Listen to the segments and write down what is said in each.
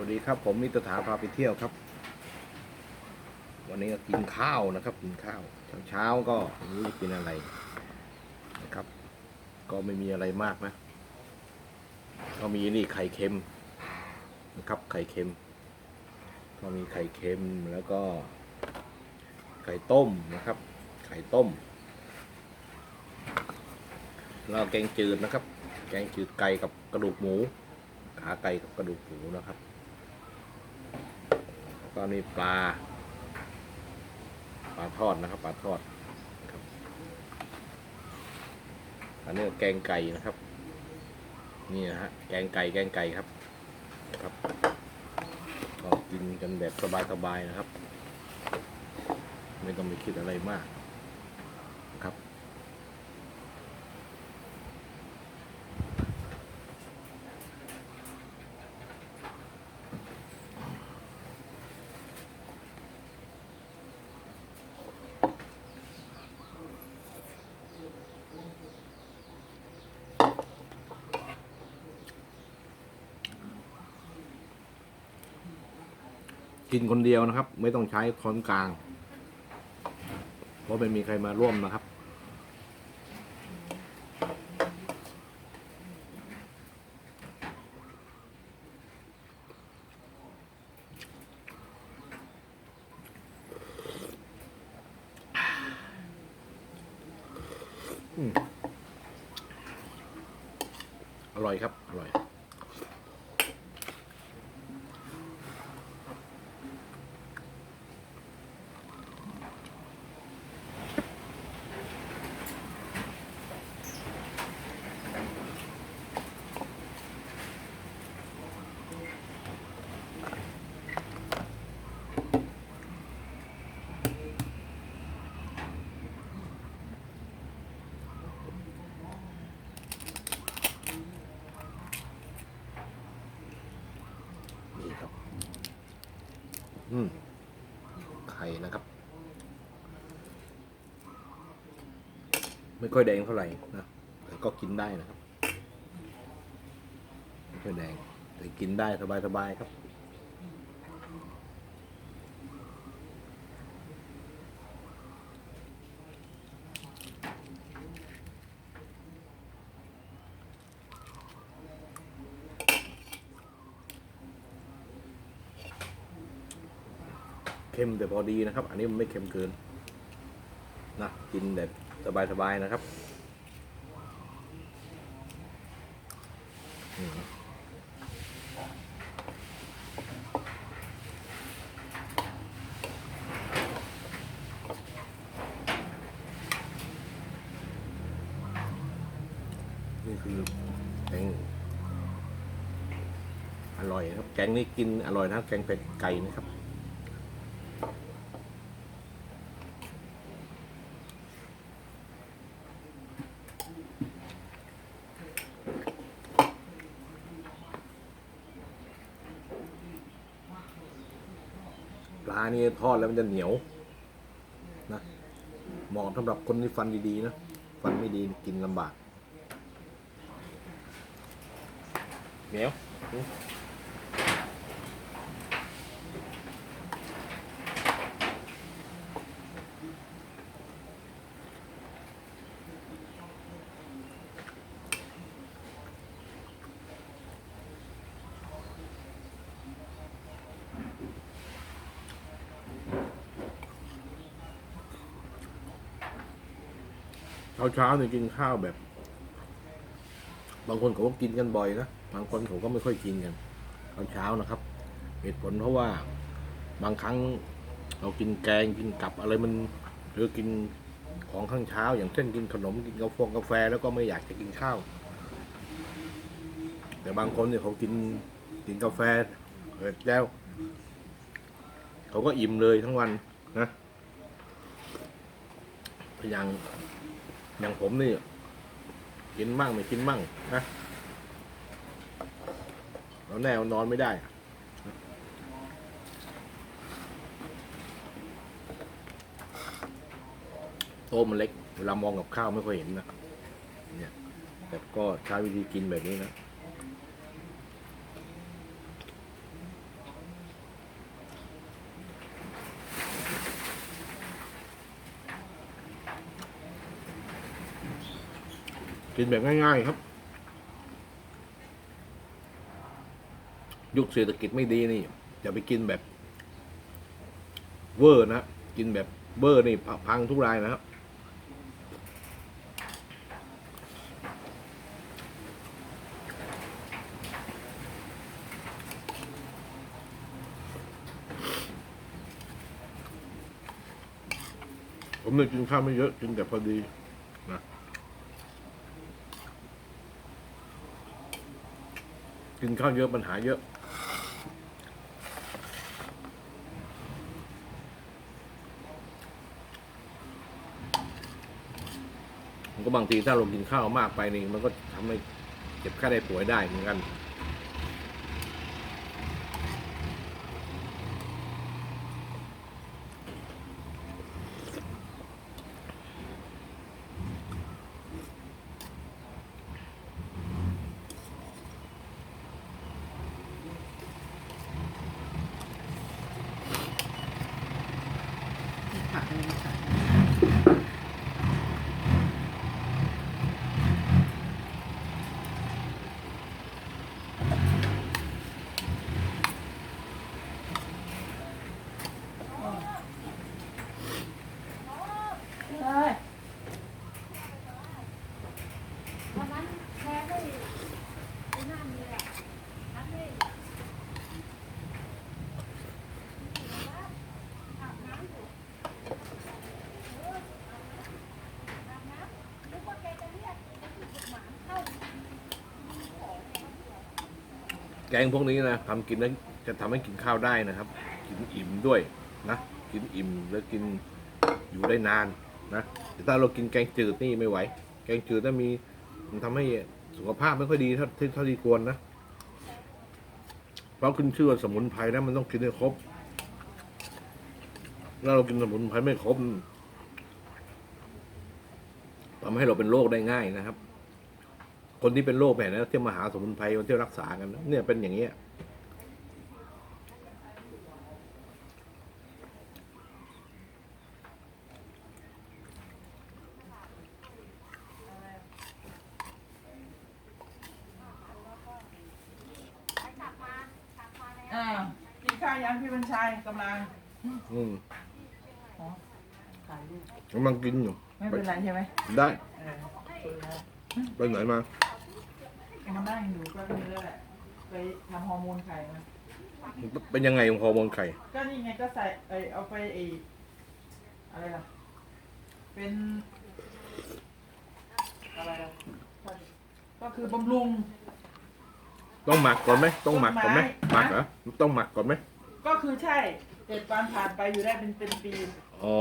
วัสดีครับผมมิตรถาพาไปเที่ยวครับ วันนี้ก็กินข้าวนะครับ กินข้าวเช้าเช้าๆก็ไม่รู้กินอะไรนะครับ ก็ไม่มีอะไรมากนะ ก็มีนี่ไข่เค็มนะครับ ไข่เค็ม ก็มีไข่เค็มแล้วก็ ไข่ต้มนะครับ ไข่ต้มแล้วแกงจืดนะครับ แกงจืดไก่กับกระดูกหมูขาไก่กับกระดูกหมูนะครับ ก็มีปลา ปลาทอดนะครับ ปลาทอดครับอันนี้แกงไก่นะครับ นี่นะฮะแกงไก่แกงไก่ครับครับก็กินกันแบบสบายๆนะครับ ไม่ต้องไปคิดอะไรมากนะครับ กินคนเดียวนะครับ ไม่ต้องใช้ช้อนกลาง เพราะไม่มีใครมาร่วมนะครับ อร่อยครับ อร่อย นี่ครับ อืมไข่นะครับ ไม่ค่อยแดงเท่าไหร่นะแต่ก็กินได้นะครับ ไม่ค่อยแดงแต่กินได้สบายๆครับ เค็มแต่พอดีนะครับ อันนี้มันไม่เค็มเกินนะกินแบบสบายๆนะครับนี่คือแกงอร่อยครับ แกงนี้กินอร่อยนะแกงเป็ดไก่นะครับ ปลานี่ทอดแล้วมันจะเหนียวนะเหมาะสำหรับคนที่ฟันดีๆนะฟันไม่ดีกินลำบากเหนียว เช้าเช้าเนี่ยกินข้าวแบบ บางคนเขาก็กินกันบ่อยนะบางคนเขาก็ไม่ค่อยกินกันตอนเช้านะครับ เหตุผลเพราะว่าบางครั้งเรากินแกงกินกับอะไรมันหรือกินของข้างเช้า อย่างเช่นกินขนมกินกาแฟกาแฟแล้วก็ไม่อยากจะกินข้าว แต่บางคนเนี่ยเขากินกินกาแฟเสร็จแล้วเขาก็อิ่มเลยทั้งวันนะอย่าง อย่างผมนี่ กินมั่งไม่กินมั่งนะเราแน่นอนไม่ได้โต๊ะมันเล็ก เวลามองกับข้าวไม่ค่อยเห็นนะ เนี่ย แต่ก็ใช้วิธีกินแบบนี้นะ กินแบบง่ายๆครับ ยุคเศรษฐกิจไม่ดีนี่อย่าไปกินแบบ เวอร์นะกินแบบเวอร์นี่พังทุกรายนะครับผมเลยกินข้าวไม่เยอะกินแต่พอดีนะ กินข้าวเยอะปัญหาเยอะมันก็บางทีถ้าเรากินข้าวมากไปนี่มันก็ทำให้เจ็บไข้ได้ป่วยได้เหมือนกัน ผักเลยค่ะ วันนั้นแพ้ได้ไอ้นั่นเลยอะทำให้อาบน้ำอยู่เอออาบน้ำนึกว่าแกจะเรียกไอ้ที่จุดหมานเข้า แกงพวกนี้นะทำกินแล้วจะทำให้กินข้าวได้นะครับ กินอิ่มด้วยนะกินอิ่มแล้วกินอยู่ได้นานนะแต่ถ้าเรากินแกงจืดนี่ไม่ไหว แกงจืดถ้ามีมันทำให้สุขภาพไม่ค่อยดีเท่าที่เท่าที่ควรนะเพราะขึ้นชื่อว่าสมุนไพรนะมันต้องกินให้ครบถ้าเรากินสมุนไพรไม่ครบทำให้เราเป็นโรคได้ง่ายนะครับ คนที่เป็นโรคแบบนี้ที่มาหาสมุนไพรมาที่รักษากันนะเนี่ยเป็นอย่างเงี้ยอ่ากินข้าวยังพี่บัญชัยกำลังอืมอ๋อถ่ายรูปกำลังกินอยู่ ไม่เป็นไรใช่ไหมได้ เออคุยแล้วไปไหนมา มานั่งดูก็รู้แล้วแหละไปทำฮอร์โมนไข่มาเป็นยังไงฮอร์โมนไข่ ก็นี่ไงก็ใส่ไอเอาไปไออะไรล่ะ เป็นอะไรล่ะก็คือบำรุง ต้องหมักก่อนไหมต้องหมักก่อนไหมต้นไม้หมักเหรอต้องหมักก่อนไหมก็คือใช่เจ็ดวันผ่านไปอยู่ได้เป็นเป็นปีอ๋อ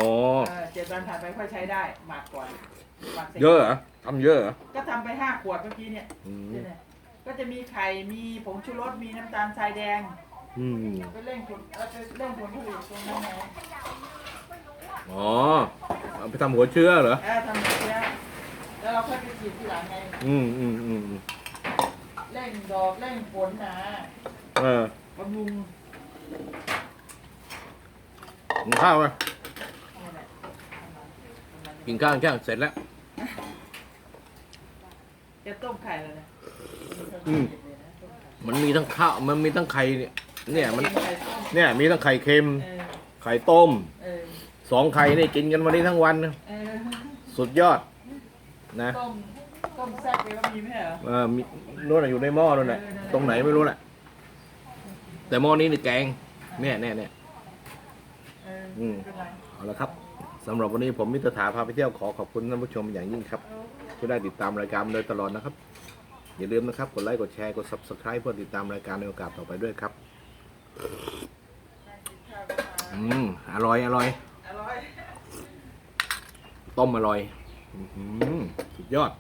เออเจ็ดวันผ่านไปค่อยใช้ได้หมักก่อนหมักสร็จ เยอะเหรอ ทำเยอะเหรอก็ทำไปห้าขวดเมื่อกี้เนี่ยอืมเนี่ยก็จะมีไข่ มีผงชูรส มีน้ำตาลทรายแดง อืมไปเร่งผลเออไปเร่งผลผลิตตรงนั้นไงอ๋อเอาไปทำหัวเชื้อเหรอเออทำแบบนี้แล้วเราค่อยไปฉีดทีหลังไง อืมอืมอืมอืมเร่งดอกเร่งผลนะเออบำรุงกินข้าวไหมนี่แหละประมาณกินข้าวแค่เสร็จแล้ว จะต้มไข่แล้วนะอืม มันมีทั้งข้าวมันมีทั้งไข่เนี่ยเนี่ยมันไข่ต้มเนี่ยมีทั้งไข่เค็ม เออไข่ต้มเออสองไข่นี่กินกันวันนี้ทั้งวันนะเออสุดยอด นะต้มต้มแซ่บไปก็มีไหมเหรอ เออมีนู่นน่ะอยู่ในหม้อนู่นน่ะเออนั่นแหละตรงไหนไม่รู้แหละแต่หม้อนี้นี่แกงเนี่ยเนี่ยเนี่ย เอออืมไม่เป็นไรเอาละครับสำหรับวันนี้ผมมิตรถาพาไปเที่ยวขอขอบคุณท่านผู้ชมอย่างยิ่งครับ ที่ได้ติดตามรายการโดยตลอดนะครับ อย่าลืมนะครับ กดไลค์ กดแชร์ กด subscribe เพื่อติดตามรายการในโอกาสต่อไปด้วยครับ อืม อร่อย อร่อย อร่อย ต้มอร่อย อือสุดยอด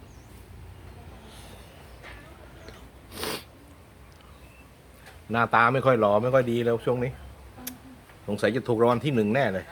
หน้าตาไม่ค่อยหล่อไม่ค่อยดีแล้วช่วงนี้ สงสัยจะถูกรางวัลที่หนึ่งแน่เลย